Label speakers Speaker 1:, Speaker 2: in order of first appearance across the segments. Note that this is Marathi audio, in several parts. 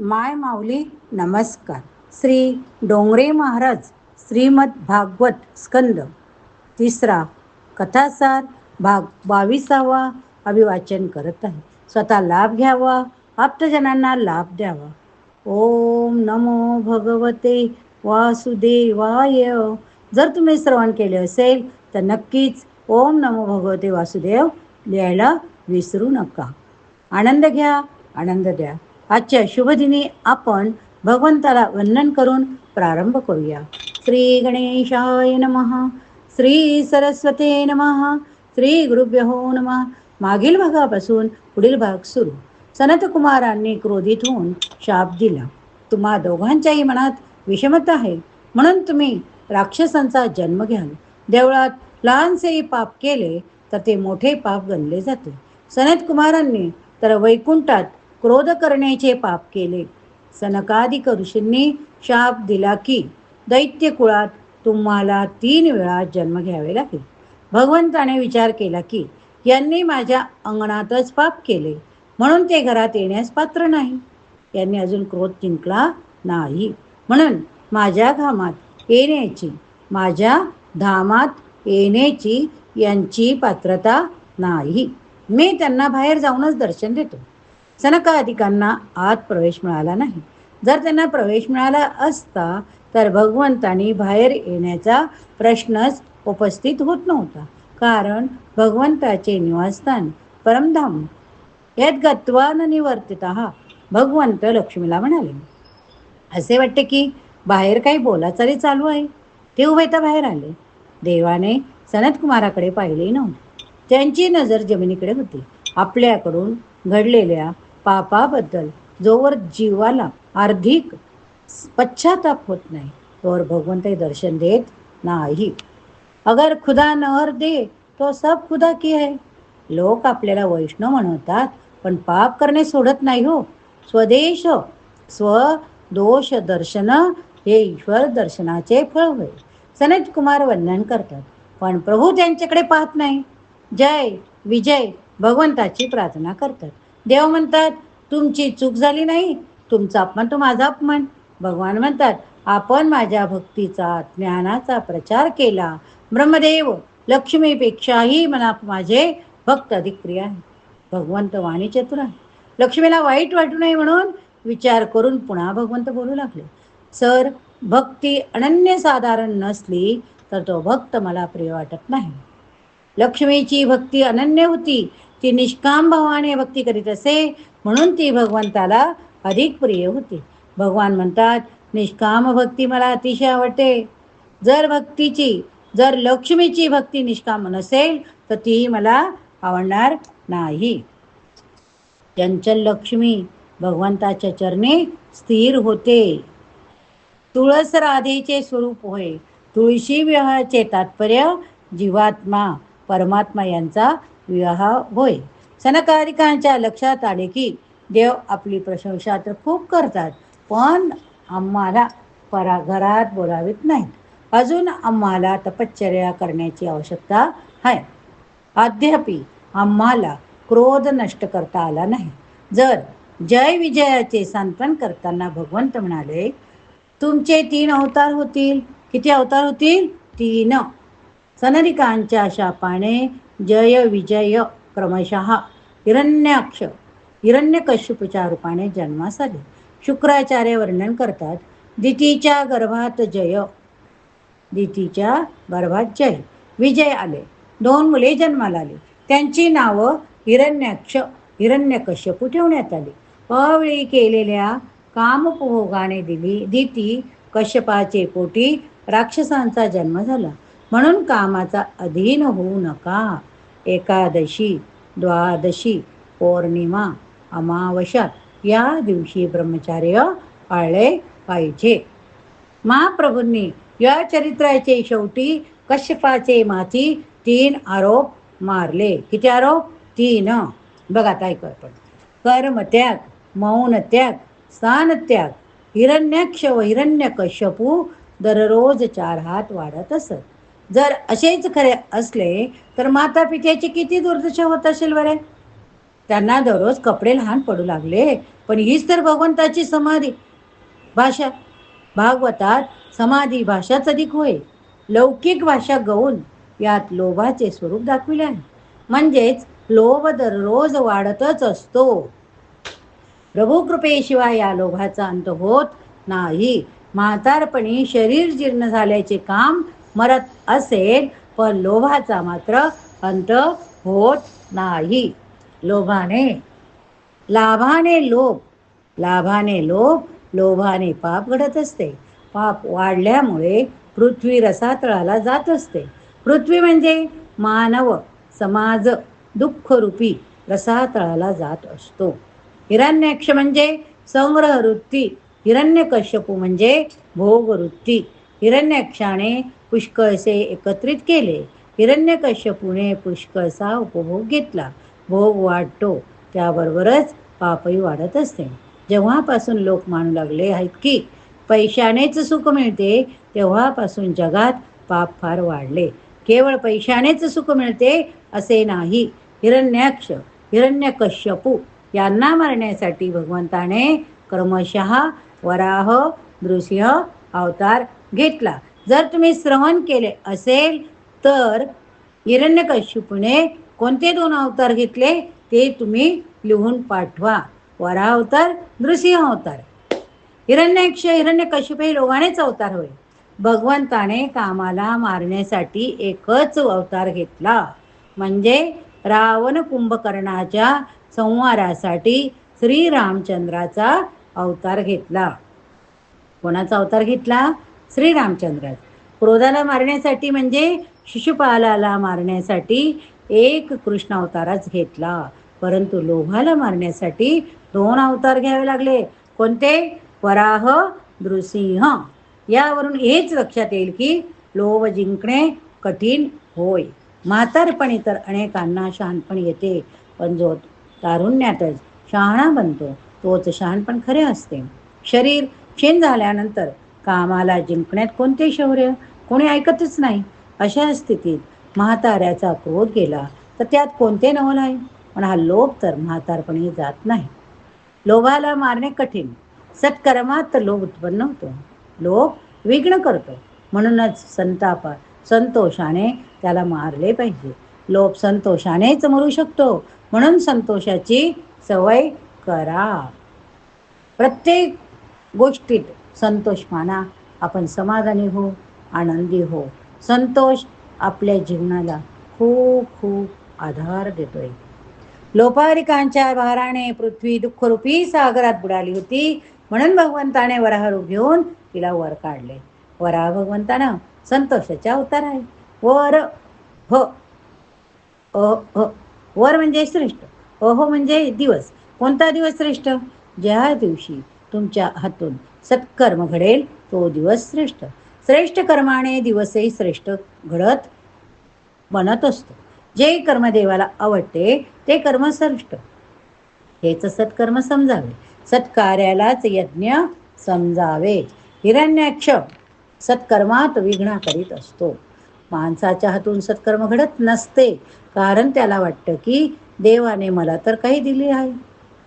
Speaker 1: माय माऊली नमस्कार. श्री डोंगरे महाराज श्रीमद भागवत स्कंद. तिसरा कथासार भाग बावीसावा अभिवाचन करत आहे. स्वतः लाभ घ्यावा आप्तजनांना लाभ द्यावा. ओम नमो भगवते वासुदेवाय. जर तुम्ही श्रवण केले असेल तर नक्कीच ओम नमो भगवते वासुदेव लिहायला विसरू नका. आनंद घ्या आनंद द्या. आजच्या शुभदिनी आपण भगवंताला वंदन करून प्रारंभ करूया. श्री गणेशाय नम श्री सरस्वते नम श्री गुरुभ्यो नम. मागील भागापासून पुढील भाग सुरू. सनत कुमारांनी क्रोधित होऊन शाप दिला. तुम्हा दोघांच्याही मनात विषमता आहे. म्हणून तुम्ही राक्षसांचा जन्म घ्याल. देवळात लहानसेही पाप केले तर ते मोठे पाप गणले जाते. सनत कुमारांनी तर वैकुंठात क्रोध करण्याचे पाप केले. सनकादिक ऋषींनी शाप दिला की दैत्य कुळात तुम्हाला तीन वेळा जन्म घ्यावे लागेल. भगवंताने विचार केला की यांनी माझ्या अंगणातच पाप केले म्हणून ते घरात येण्यास पात्र नाही. यांनी अजून क्रोध जिंकला नाही. म्हणून माझ्या घामात येण्याची माझ्या धामात येण्याची यांची पात्रता नाही. मी त्यांना बाहेर जाऊनच दर्शन देतो. सनकाधिकांना आत प्रवेश मिळाला नाही. जर त्यांना प्रवेश मिळाला असता तर भगवंतांनी बाहेर येण्याचा प्रश्नच उपस्थित होत नव्हता. कारण भगवंताचे निवासस्थान परमधाम. यात गत्वा न निवर्तित भगवंत लक्ष्मीला म्हणाले. असे वाटते की बाहेर काही बोलाचाली चालू आहे. ते उभे तर बाहेर आले. देवाने सनतकुमाराकडे पाहिले नव्हते. त्यांची नजर जमिनीकडे होती. आपल्याकडून घडलेल्या पापाबद्दल जोवर जीवाला अर्धिक पश्चाताप होत नाही तोवर भगवंत दर्शन देत नाही. अगर खुदा नहर दे तो सब खुदा की आहे लोक आपल्याला वैष्णव म्हणतात पण पाप करणे सोडत नाही हो. स्वदेश स्व दोष दर्शन हे ईश्वर दर्शनाचे फळ होय. सनत कुमार वंदन करतात पण प्रभू त्यांच्याकडे पाहत नाही. जय विजय भगवंताची प्रार्थना करतात. देव म्हणतात तुमची चूक झाली नाही तुमचा अपमान तो माझा अपमान. भगवान म्हणतात आपण माझ्या भक्तीचा ज्ञानाचा प्रचार केला. ब्रह्मदेव लक्ष्मीपेक्षाही मला माझे भक्त अधिक प्रिय आहे भगवंत वाणी चतुर आहे. लक्ष्मीला वाईट वाटू नये म्हणून विचार करून पुन्हा भगवंत बोलू लागले. सर भक्ती अनन्यसाधारण नसली तर तो भक्त मला प्रिय वाटत नाही. लक्ष्मीची भक्ती अनन्य होती. ती निष्काम भावाने भक्ती करीत असे म्हणून ती भगवंताला अधिक प्रिय होती. भगवान म्हणतात निष्काम भक्ती मला अतिशय आवडते. जर भक्तीची जर लक्ष्मीची भक्ती निष्काम नसेल तर ती मला आवडणार नाही. चंचल लक्ष्मी भगवंताच्या चरणी स्थिर होते. तुळस राधेचे स्वरूप होय. तुळशी विवाहाचे तात्पर्य जीवात्मा परमात्मा यांचा विवाह होय. सनकारिकांच्या लक्षात आले की देव आपली प्रशंसा तर खूप करतात पण आम्हाला परा घरात बोलावीत नाहीत. अजून आम्हाला तपश्चर्या करण्याची आवश्यकता आहे. अद्यापि आम्हाला क्रोध नष्ट करता आला नाही. जर जय विजयाचे सांत्वन करताना भगवंत म्हणाले तुमचे तीन अवतार होतील. किती अवतार होतील? तीन. सनरिकांच्या शापाने जय विजय क्रमशः. हिरण्याक्ष. हिरण्यकश्यपूच्या रूपाने जन्मास आले. शुक्राचार्य वर्णन करतात दितीच्या गर्भात जय. दितीच्या गर्भात जय. विजय आले. दोन मुले जन्माला आली. त्यांची नावं हिरण्याक्ष हिरण्यकश्यपू ठेवण्यात आली. अवेळी केलेल्या कामपभोगाने दिली दिती कश्यपाचे पोटी राक्षसांचा जन्म झाला. म्हणून कामाचा अधीन होऊ नका. एकादशी द्वादशी पौर्णिमा अमावस्यात या दिवशी ब्रह्मचार्य पाळले पाहिजे. महाप्रभूंनी या चरित्राचे शेवटी कश्यपाचे माथी तीन आरोप मारले. किती आरोप? तीन. बघा काय आपण. कर्मत्याग मौन त्याग स्थान त्याग व हिरण्य कश्यपू दररोज चार हात वाढत असत. जर असेच खरे असले तर माता पित्याची किती दुर्दशा होत असेल बरे? त्यांना दररोज कपडे लहान पडू लागले पण हीच तर भगवंताची समाधी. भाषा भागवतात समाधी भाषाच अधिक होय. लौकिक भाषा गौण यात लोभाचे स्वरूप दाखविले आहे. म्हणजेच लोभ दररोज वाढतच असतो. प्रभू कृपेशिवाय या लोभाचा अंत होत नाही. म्हातारपणी शरीर जीर्ण झाल्याचे काम मरत असेल पण लोभाचा मात्र अंत होत नाही. लोभाने लाभाने लोभ लाभाने लोभ लोभाने पाप घडत असते. पाप वाढल्यामुळे पृथ्वी रसातळाला जात असते. पृथ्वी म्हणजे मानव समाज दुःखरूपी रसातळाला जात असतो. हिरण्यक्ष म्हणजे संग्रह वृत्ती हिरण्यकश्यपू म्हणजे भोगवृत्ती. हिरण्यक्षाने पुष्कळसे एकत्रित केले. हिरण्यकश्यपूने पुष्कळसा उपभोग घेतला. भोग वाढतो त्याबरोबरच पापही वाढत असते. जेव्हापासून लोक मानू लागले आहेत की पैशानेच सुख मिळते तेव्हापासून जगात पाप फार वाढले. केवळ पैशानेच सुख मिळते असे नाही. हिरण्याक्ष हिरण्यकश्यपू यांना मारण्यासाठी भगवंताने क्रमशः वराह नृसिंह अवतार घेतला. जर तुम्ही श्रवण केले असेल तर हिरण्यकश्यपूने कोणते दोन अवतार घेतले ते तुम्ही लिहून पाठवा. वरा अवतार नृसिंह अवतार. हिरण्यक्ष हिरण्यकश्यप हे लोगानेच अवतार होय. भगवंताने कामाला मारण्यासाठी एकच अवतार घेतला. म्हणजे रावण कुंभकर्णाच्या संहारासाठी श्रीरामचंद्राचा अवतार घेतला. कोणाचा अवतार घेतला? श्रीरामचंद्रात क्रोधाला मारण्यासाठी म्हणजे शिशुपालाला मारण्यासाठी एक कृष्ण अवतारच घेतला. परंतु लोभाला मारण्यासाठी दोन अवतार घ्यावे लागले. कोणते? वराह नृसिंह. यावरून हेच लक्षात येईल की लोभ जिंकणे कठीण होय. म्हातारपणी तर अनेकांना शहाणपण येते. पण जो तारुण्यातच शहाणा बनतो तोच शहाणपण खरे असते. शरीर क्षीण झाल्यानंतर कामाला जिंकण्यात कोणते शौर्य? कोणी ऐकतच नाही. अशा स्थितीत म्हाताऱ्याचा क्रोध गेला तर त्यात कोणते नवल आहे? पण हा लोभ तर म्हातारपणी जात नाही. लोभाला मारणे कठीण. सत्कर्मात तर लोभ उत्पन्न होतो. लोभ विघ्न करतो. म्हणूनच संतापा संतोषाने त्याला मारले पाहिजे. लोभ संतोषानेच मरू शकतो. म्हणून संतोषाची सवय करा. प्रत्येक गोष्टीत संतोष माना आपण समाधानी हो आनंदी हो संतोष आपल्या जीवनाला खूप खूप आधार देतोय. लोपारिकांच्या भाराने पृथ्वी दुःखरूपी सागरात बुडाली होती. म्हणून भगवंताने वराहरूप घेऊन तिला वर काढले. वरा भगवंतानं संतोषाच्या अवतार आहे वर ह अ ह. वर म्हणजे श्रेष्ठ. अहो म्हणजे दिवस. कोणता दिवस श्रेष्ठ? ज्या दिवशी तुमच्या हातून. सत्कर्म घडेल तो दिवस श्रेष्ठ. श्रेष्ठ कर्माने दिवसही श्रेष्ठ घडत बनत असतो. जे कर्म देवाला आवडते ते कर्म श्रेष्ठ. हेच सत्कर्म समजावे. सत्कार्यालाच यज्ञ समजावे. हिरण्याक्ष सत्कर्मात विघ्न करीत असतो. माणसाच्या हातून सत्कर्म घडत नसते कारण त्याला वाटतं की देवाने मला तर काही दिले आहे.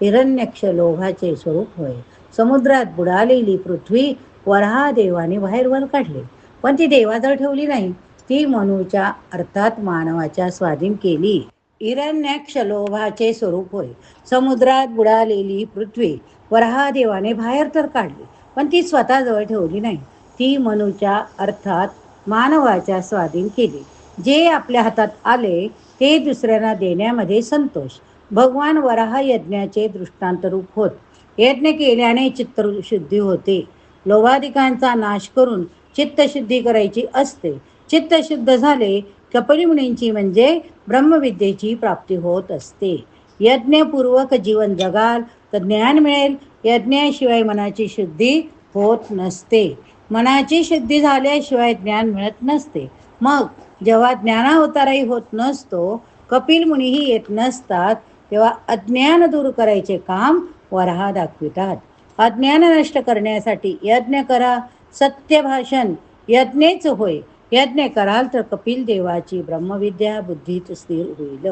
Speaker 1: हिरण्यक्ष लोभाचे स्वरूप होय. समुद्रात बुडालेली पृथ्वी वरहा देवाने बाहेर वर काढली. पण ती देवाजवळ ठेवली नाही. ती मनूच्या अर्थात मानवाच्या स्वाधीन केली. हिरण्याक्षलोभाचे स्वरूप होय. समुद्रात बुडालेली पृथ्वी वरहा देवाने बाहेर तर काढली पण ती स्वतःजवळ ठेवली नाही. ती मनूच्या अर्थात मानवाच्या स्वाधीन केली. जे आपल्या हातात आले ते दुसऱ्यांना देण्यामध्ये संतोष. भगवान वराह यज्ञाचे दृष्टांतरूप होत. यज्ञ केल्याने चित्तशुद्धी होते. लोभाधिकांचा नाश करून चित्तशुद्धी करायची असते. चित्तशुद्ध झाले कपिलमुनींची म्हणजे ब्रह्मविद्येची प्राप्ती होत असते. यज्ञपूर्वक जीवन जगाल तर ज्ञान मिळेल. यज्ञाशिवाय मनाची शुद्धी होत नसते. मनाची शुद्धी झाल्याशिवाय ज्ञान मिळत नसते. मग जेव्हा ज्ञानावताराही होत नसतो कपिल मुनीही येत नसतात तेव्हा अज्ञान दूर करायचे काम वराहा दाखवितात. अज्ञान नष्ट करण्यासाठी यज्ञ करा सत्य भाषण यज्ञेच होय. यज्ञ कराल तर कपिल देवाची ब्रह्मविद्या बुद्धीत स्थिर होईल.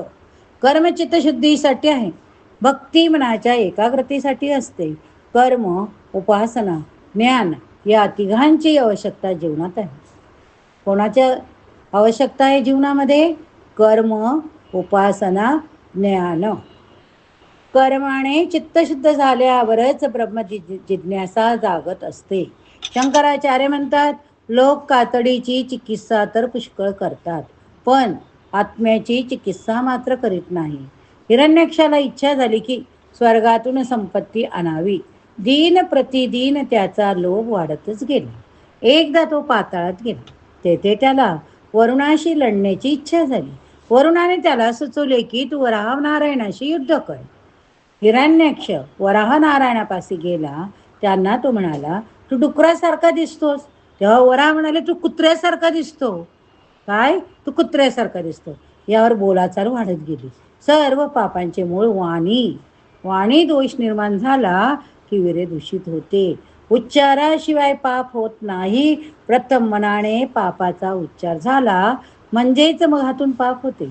Speaker 1: कर्मचित्त शुद्धीसाठी आहे. भक्ती मनाच्या एकाग्रतेसाठी असते. कर्म उपासना ज्ञान या तिघांची आवश्यकता जीवनात आहे. कोणाच्या आवश्यकता आहे जीवनामध्ये? कर्म उपासना ज्ञान. कर्माने चित्तशुद्ध झाल्यावरच ब्रह्म जिज्ञासा जागत असते. शंकराचार्य म्हणतात लोक कातडीची चिकित्सा तर पुष्कळ करतात पण आत्म्याची चिकित्सा मात्र करीत नाही. हिरण्यक्षाला इच्छा झाली की स्वर्गातून संपत्ती आणावी. दिन प्रतिदिन त्याचा लोभ वाढतच गेला. एकदा तो पाताळात गेला. तेथे त्याला वरुणाशी लढण्याची इच्छा झाली. वरुणाने त्याला सुचवले की तू रामनारायणाशी युद्ध कर. हिरण्याक्ष वराह नारायणापाशी गेला त्यांना तो म्हणाला तू डुकरासारखा दिसतोस. तेव्हा वरा म्हणाले तू कुत्र्यासारखा दिसतो. काय? तू कुत्र्यासारखा दिसतो. यावर बोलाचाल वाढत गेली. सर्व पापांचे मूळ वाणी. वाणी दोष निर्माण झाला की विरे दूषित होते. उच्चाराशिवाय पाप होत नाही. प्रथम मनाने पापाचा उच्चार झाला म्हणजेच मग हातून पाप होते.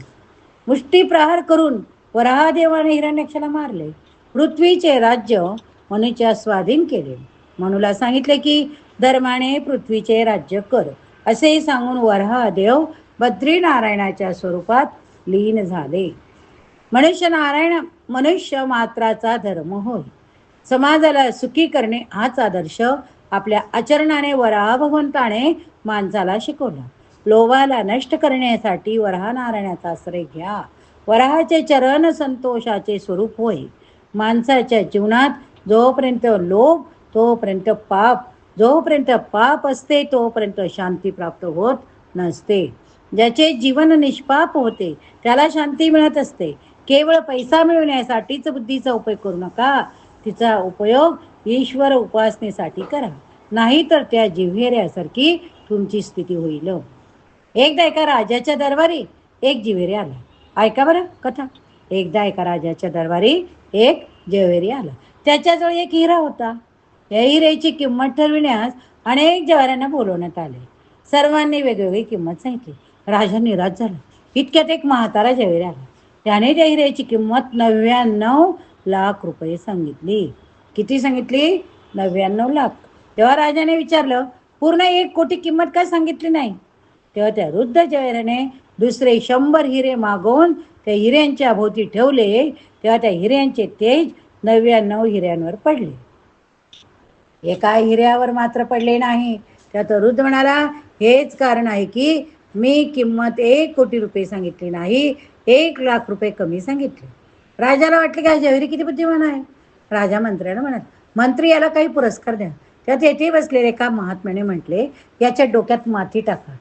Speaker 1: मुष्टी प्रहार करून वराहादेवाने हिरण्यक्षाला मारले. पृथ्वीचे राज्य मनुच्या स्वाधीन केले. मनुला सांगितले की धर्माने पृथ्वीचे राज्य कर. असे सांगून वराहदेव बद्रीनारायणाच्या स्वरूपात लीन झाले. मनुष्य नारायण मनुष्य मात्राचा धर्म होय. समाजाला सुखी करणे हाच आदर्श आपल्या आचरणाने वराह भगवंताने माणसाला शिकवला. लोभाला नष्ट करण्यासाठी वराह नारायणाचा आश्रय घ्या. वराहाचे चरण संतोषाचे स्वरूप होय. माणसाच्या जीवनात जोपर्यंत लोभ तोपर्यंत पाप. जोपर्यंत पाप असते तोपर्यंत शांती प्राप्त होत नसते. ज्याचे जीवन निष्पाप होते त्याला शांती मिळत असते. केवळ पैसा मिळवण्यासाठीच बुद्धीचा उपयोग करू नका. तिचा उपयोग ईश्वर उपासनेसाठी करा. नाहीतर त्या जिव्हेऱ्यासारखी तुमची स्थिती होईल. एकदा एका राजाच्या दरबारी एक जिव्हेरी आला. ऐका बरं कथा. एकदा एका राजाच्या दरबारी एक जेवेरी आला. त्याच्याजवळ एक हिरा होता. या हिऱ्याची किंमत ठरविण्यास अनेक जवाऱ्यांना बोलवण्यात आले. सर्वांनी वेगवेगळी किंमत सांगितली. राजा निराश झाला. इतक्यात एक म्हातारा जेवेरी आला. त्याने त्या हिऱ्याची किंमत नव्याण्णव लाख रुपये सांगितली. किती सांगितली? नव्याण्णव लाख. तेव्हा राजाने विचारलं पूर्ण एक कोटी किंमत काय सांगितली नाही? तेव्हा त्या वृद्ध जवेराने दुसरे शंभर हिरे मागवून त्या हिऱ्यांच्या भोवती ठेवले तेव्हा त्या हिऱ्यांचे तेज नव्याण्णव हिऱ्यांवर पडले. एका हिऱ्यावर मात्र पडले नाही. त्यात रुद्र म्हणाला हेच कारण आहे की मी किंमत एक कोटी रुपये सांगितली नाही एक लाख रुपये कमी सांगितले. राजाला वाटले की जहिरी किती बुद्धिमान आहे? राजा मंत्र्याला म्हणत मंत्री याला काही पुरस्कार द्या. त्यात येथे बसलेले एका महात्म्याने म्हटले याच्या डोक्यात माती टाका.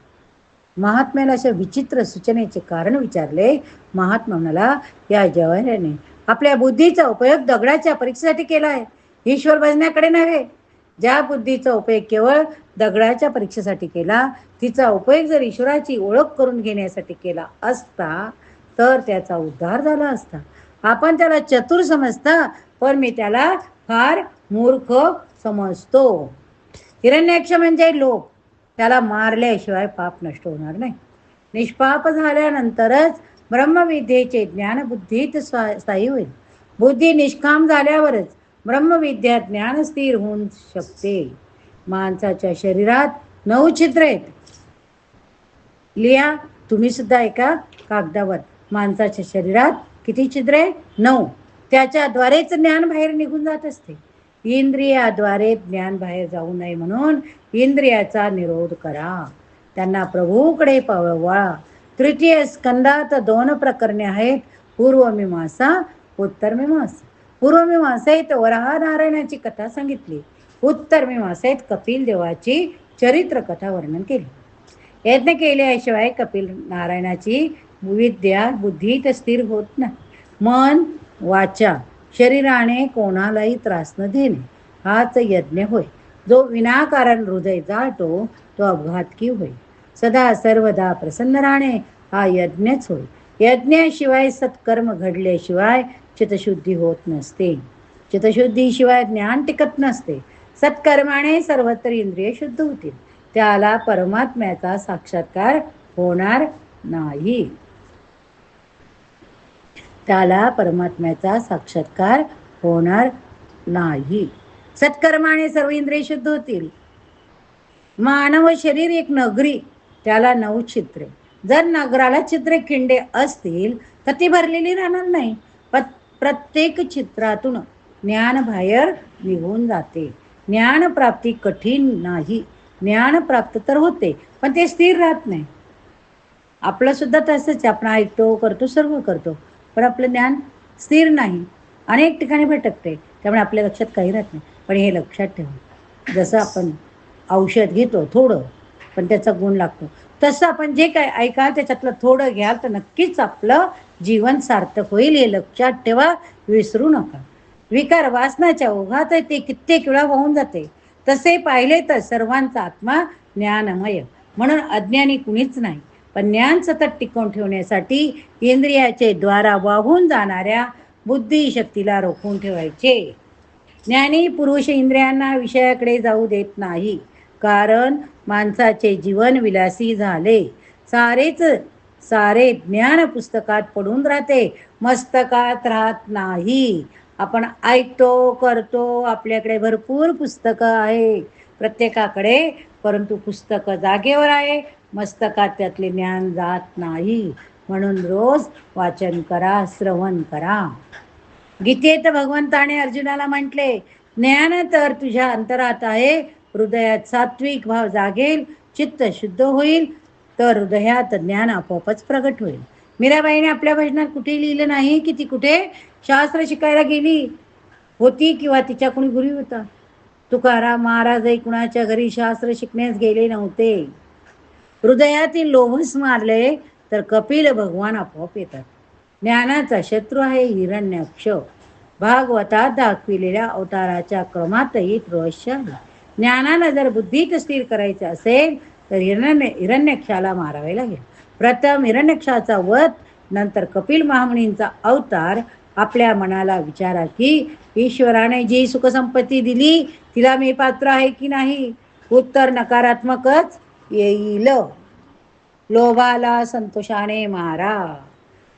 Speaker 1: महात्म्याला अशा विचित्र सूचनेचे कारण विचारले. महात्मा म्हणाला या जवानाने आपल्या बुद्धीचा उपयोग दगडाच्या परीक्षेसाठी केला आहे. ईश्वर भजण्याकडे नव्हे. ज्या बुद्धीचा उपयोग केवळ दगडाच्या परीक्षेसाठी केला तिचा उपयोग जर ईश्वराची ओळख करून घेण्यासाठी केला असता तर त्याचा उद्धार झाला असता. आपण त्याला चतुर समजता पण मी त्याला फार मूर्ख समजतो. हिरण्याक्ष म्हणजे लोक. त्याला मारल्याशिवाय पाप नष्ट होणार नाही. निष्पाप झाल्यानंतरच ब्रह्मविद्येचे ज्ञान बुद्धीत स्थायी होईल. बुद्धी निष्काम झाल्यावरच ब्रह्मविद्या ज्ञान स्थिर होऊन शकते. माणसाच्या शरीरात नऊ छिद्र आहेत. लिया तुम्ही सुद्धा एका कागदावर. माणसाच्या शरीरात किती छिद्र आहे नऊ. त्याच्याद्वारेच ज्ञान बाहेर निघून जात असते. इंद्रियाद्वारे ज्ञान बाहेर जाऊ नये म्हणून इंद्रियाचा निरोध करा. त्यांना प्रभूकडे पळवा. तृतीय स्कंदात दोन प्रकरणे आहेत. पूर्वमीमांसा उत्तरमीमांसा पूर्वमीमांसेत वराह नारायणाची कथा सांगितली. उत्तरमीमांसेत कपिल देवाची चरित्र कथा वर्णन केली. यत्न केल्याशिवाय कपिल नारायणाची विद्या बुद्धीत स्थिर होत नाही. मन वाचा. शरीराने कोणालाही त्रास न देणे. हाच यज्ञ होय. जो विनाकारण हृदय जाळतो तो अपघातकी होय सदा सर्वदा प्रसन्न राहणे हा यज्ञच होय. यज्ञाशिवाय सत्कर्म घडल्याशिवाय चितशुद्धी होत नसते. चितशुद्धीशिवाय ज्ञान टिकत नसते. सत्कर्माने सर्वत्र इंद्रिय शुद्ध होतील. त्याला परमात्म्याचा साक्षात्कार होणार नाही. त्याला परमात्म्याचा साक्षात्कार होणार नाही. सत्कर्माने सर्व इंद्रिय शुद्ध होतील. मानव शरीर एक नगरी त्याला नऊ चित्रे जर नगराला चित्रे खिंडे असतील तर ती भरलेली राहणार नाही. प्रत्येक चित्रातून ज्ञान बाहेर निघून जाते. ज्ञान प्राप्ती कठीण नाही. ज्ञान प्राप्त तर होते पण ते स्थिर राहत नाही. आपलं सुद्धा तसंच आपण ऐकतो करतो सर्व करतो. पण आपलं ज्ञान स्थिर नाही. अनेक ठिकाणी भटकते. त्यामुळे आपल्या लक्षात काही राहत नाही. पण हे लक्षात ठेवा. जसं आपण औषध घेतो थोडं पण त्याचा गुण लागतो. तसं आपण जे काय ऐकाल त्याच्यातलं थोडं घ्याल तर नक्कीच आपलं जीवन सार्थक होईल हे लक्षात ठेवा. विसरू नका. विकार वासनाच्या ओघात ते कित्येक वेळा वाहून जाते. तसे पाहिले तर सर्वांचा आत्मा ज्ञानमय. म्हणून अज्ञानी कुणीच नाही. पण ज्ञान सतत टिकवून ठेवण्यासाठी इंद्रियाचे द्वारा वाहून जाणाऱ्या बुद्धिशक्तीला रोखून ठेवायचे. ज्ञानी पुरुष इंद्रियांना विषयाकडे जाऊ देत नाही. कारण माणसाचे जीवन विलासी झाले. सारेच सारे ज्ञान पुस्तकात पडून राहते. मस्तकात राहत नाही. आपण ऐकतो करतो आपल्याकडे भरपूर पुस्तकं आहे प्रत्येकाकडे परंतु पुस्तकं जागेवर आहे. मस्तकात त्यातले ज्ञान जात नाही. म्हणून रोज वाचन करा श्रवण करा. गीतेत भगवंताने अर्जुनाला म्हटले ज्ञान तर तुझ्या अंतरात आहे. हृदयात सात्विक भाव जागेल. चित्त शुद्ध होईल. तर हृदयात ज्ञान आपोआपच प्रगट होईल. मीराबाईने आपल्या भजनात कुठे लिहिलं नाही की ती कुठे शास्त्र शिकायला गेली होती किंवा तिच्या कुणी गुरु होता. तुकाराम महाराजही कुणाच्या घरी शास्त्र शिकण्यास गेले नव्हते. हृदयातील लोभस मारले तर कपिल भगवान आपोआप येतात. ज्ञानाचा शत्रू आहे हिरण्यक्ष भागवतात दाखविलेल्या अवताराच्या क्रमातही रहस्य आहे. ज्ञानानं जर बुद्धीत स्थिर करायचं असेल तर हिरण्य हिरण्यक्षाला मारावे लागेल. प्रथम हिरण्यक्षाचा वध नंतर कपिल महामुनींचा अवतार. आपल्या मनाला विचारा की ईश्वराने जी सुखसंपत्ती दिली तिला मी पात्र आहे की नाही? उत्तर नकारात्मकच येईल. लोभाला संतोषाने मारा.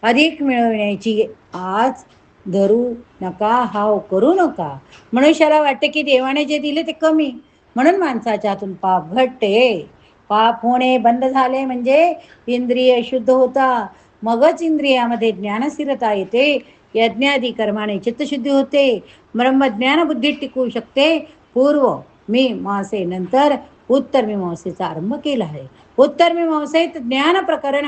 Speaker 1: अधिक मिळवण्याची आज धरू नका हाव करू नका. मनुष्याला वाटते की देवाने जे दिले ते कमी. म्हणून माणसाच्या हातून पाप घडते पाप होणे बंद झाले म्हणजे इंद्रिय शुद्ध होता. मगच इंद्रियामध्ये ज्ञानस्थिरता येते. यज्ञादी कर्माने चित्तशुद्धी होते. ब्रह्मज्ञान बुद्धीत टिकू शकते. पूर्व मी मासे नंतर उत्तर मीमांसेचा आरंभ केला आहे. उत्तर मीमांसेत ज्ञान प्रकरण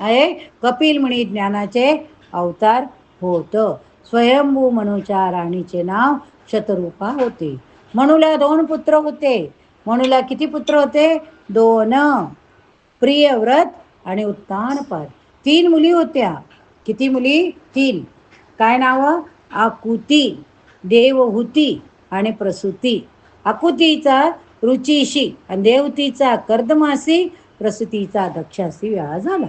Speaker 1: आहे. कपिल मुनी ज्ञानाचे अवतार होत. स्वयंभू मनूच्या राणीचे नाव शतरूपा होते. मनुला दोन पुत्र होते. मनुला किती पुत्र होते? दोन. प्रियव्रत आणि उत्तानपद. तीन मुली होत्या. किती मुली? तीन. काय नाव? आकुती. देवहूती आणि प्रसूती. आकुतीचा रुचीशी आणि देवतीचा कर्दमासी प्रसूतीचा दक्षासी विवाह झाला.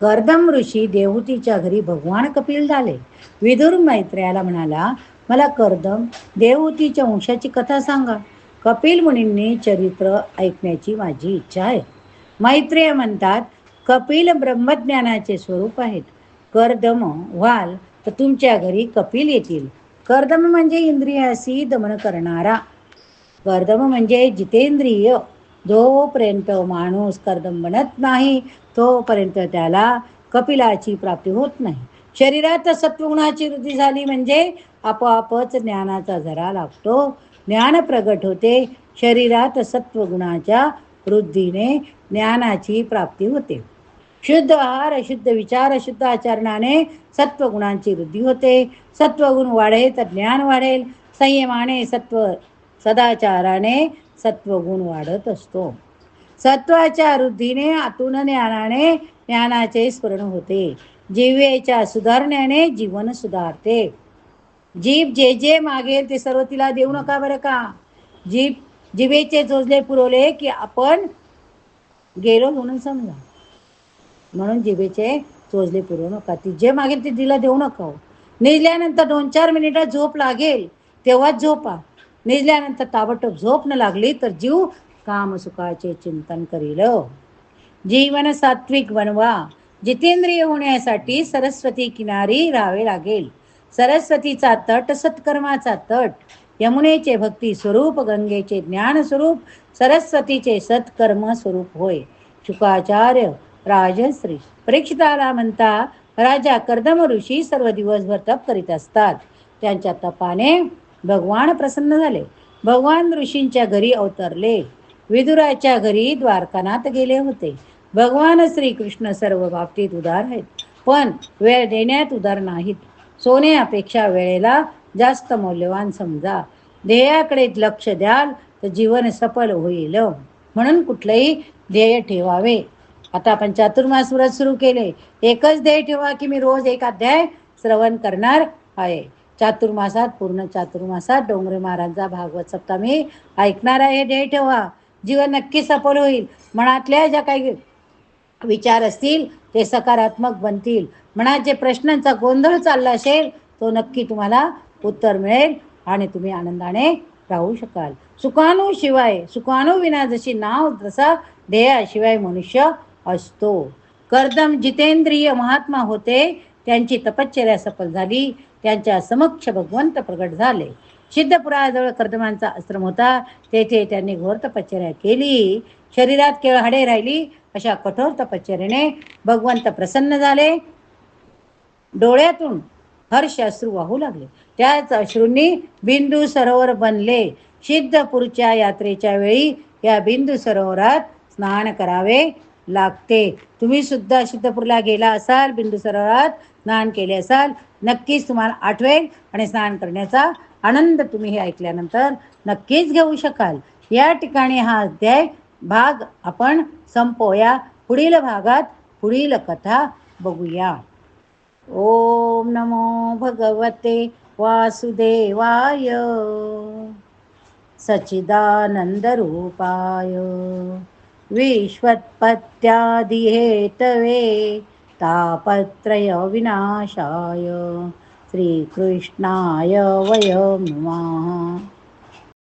Speaker 1: कर्दम ऋषी देवहूतीच्या घरी भगवान कपिल झाले. विदुर मैत्र्याला म्हणाला मला कर्दम देवहूतीच्या वंशाची कथा सांगा. कपिल मुनींनी चरित्र ऐकण्याची माझी इच्छा आहे. मैत्रेय म्हणतात कपिल ब्रह्मज्ञानाचे स्वरूप आहेत. कर्दम व्हाल तर तुमच्या घरी कपिल येतील. कर्दम म्हणजे इंद्रियासी दमन करणारा. कर्दम म्हणजे जितेंद्रिय जोपर्यंत माणूस कर्दम बनत नाही तोपर्यंत त्याला कपिलाची प्राप्ती होत नाही. शरीरात सत्वगुणाची वृद्धी झाली म्हणजे आपोआपच ज्ञानाचा झरा लागतो. ज्ञान प्रगट होते शरीरात सत्वगुणाच्या वृद्धीने ज्ञानाची प्राप्ती होते. शुद्ध आहार शुद्ध विचार शुद्ध आचरणाने सत्वगुणांची वृद्धी होते. सत्वगुण वाढेल तर ज्ञान वाढेल. संयमाने सत्व सदाचाराने सत्वगुण वाढत असतो. सत्वाच्या वृद्धीने आतून ज्ञानाने ज्ञानाचे स्मरण होते. जिवेच्या सुधारण्याने जीवन सुधारते. जीभ जे जे मागेल ते सर्व तिला देऊ नका बरं का? जीभ जिभेचे जोजले पुरवले की आपण गेलो म्हणून समजा. म्हणून जिभेचे चोजले पुरवू नका. ती जे मागेल ते तिला देऊ नका हो. निजल्यानंतर दोन चार मिनिटात झोप लागेल तेव्हाच झोपा. निजल्यानंतर ताबडतोब झोप न लागली तर जीव कामसुखाचे चिंतन करील. जीवन सात्विक बनवा. जितेंद्रिय होण्यासाठी सरस्वती किनारी राहावे लागेल. सरस्वतीचा तट सत्कर्माचा तट. यमुनेचे भक्ती स्वरूप गंगेचे ज्ञान स्वरूप सरस्वतीचे सत्कर्म स्वरूप होय. शुकाचार्य राजश्री परीक्षिताला म्हणता राजा कर्दम ऋषी सर्व दिवसभर तप करीत असतात. त्यांच्या तपाने भगवान प्रसन्न झाले. भगवान ऋषींच्या घरी अवतरले. विदुराच्या घरी द्वारकानाथ गेले होते. भगवान श्रीकृष्ण सर्व बाबतीत उदार आहेत. पण वेळ देण्यात उदार नाहीत. सोने अपेक्षा वेळेला जास्त मौल्यवान समजा. ध्येयाकडे लक्ष द्याल तर जीवन सफल होईल. म्हणून कुठलंही ध्येय ठेवावे. आता आपण चातुर्मास व्रत सुरू केले. एकच ध्येय ठेवा की मी रोज एक अध्याय श्रवण करणार आहे. चातुर्मासात पूर्ण चातुर्मासात डोंगरे महाराजांचा भागवत सप्तामी ऐकणार आहे हे ध्येय ठेवा. जीवन नक्की सफल होईल. मनातल्या ज्या काही विचार असतील ते सकारात्मक बनतील. मनात जे प्रश्नांचा गोंधळ चालला असेल तो नक्की तुम्हाला उत्तर मिळेल आणि तुम्ही आनंदाने राहू शकाल. सुखाणू शिवाय सुखाणू विना जशी नाव तसा ध्येयाशिवाय मनुष्य असतो. कर्दम जितेंद्रिय महात्मा होते त्यांची तपश्चर्या सफल झाली त्यांच्या समक्ष भगवंत प्रगट झाले. सिद्धपुराजवळ कर्दमांचा आश्रम होता. तेथे त्यांनी घोर तपश्चर्या केली. शरीरात केवळ हाडे राहिली. अशा कठोर तपश्चर्याने भगवंत प्रसन्न झाले. डोळ्यातून हर्ष अश्रू वाहू लागले. त्याच अश्रूंनी बिंदू सरोवर बनले. सिद्धपूरच्या यात्रेच्या वेळी या बिंदू सरोवरात स्नान करावे लागते. तुम्ही सुद्धा सिद्धपूरला गेला असाल बिंदू सरोवरात स्नान केले असाल नक्कीच तुम्हाला आठवेल आणि स्नान करण्याचा आनंद तुम्ही हे ऐकल्यानंतर नक्कीच घेऊ शकाल. या ठिकाणी हा अध्याय भाग आपण संपवूया. पुढील भागात पुढील कथा बघूया. ओम नमो भगवते वासुदेवाय. सच्चिदानन्दरूपाय तवे तापत्रयविनाशाय श्रीकृष्णाय वयं नमः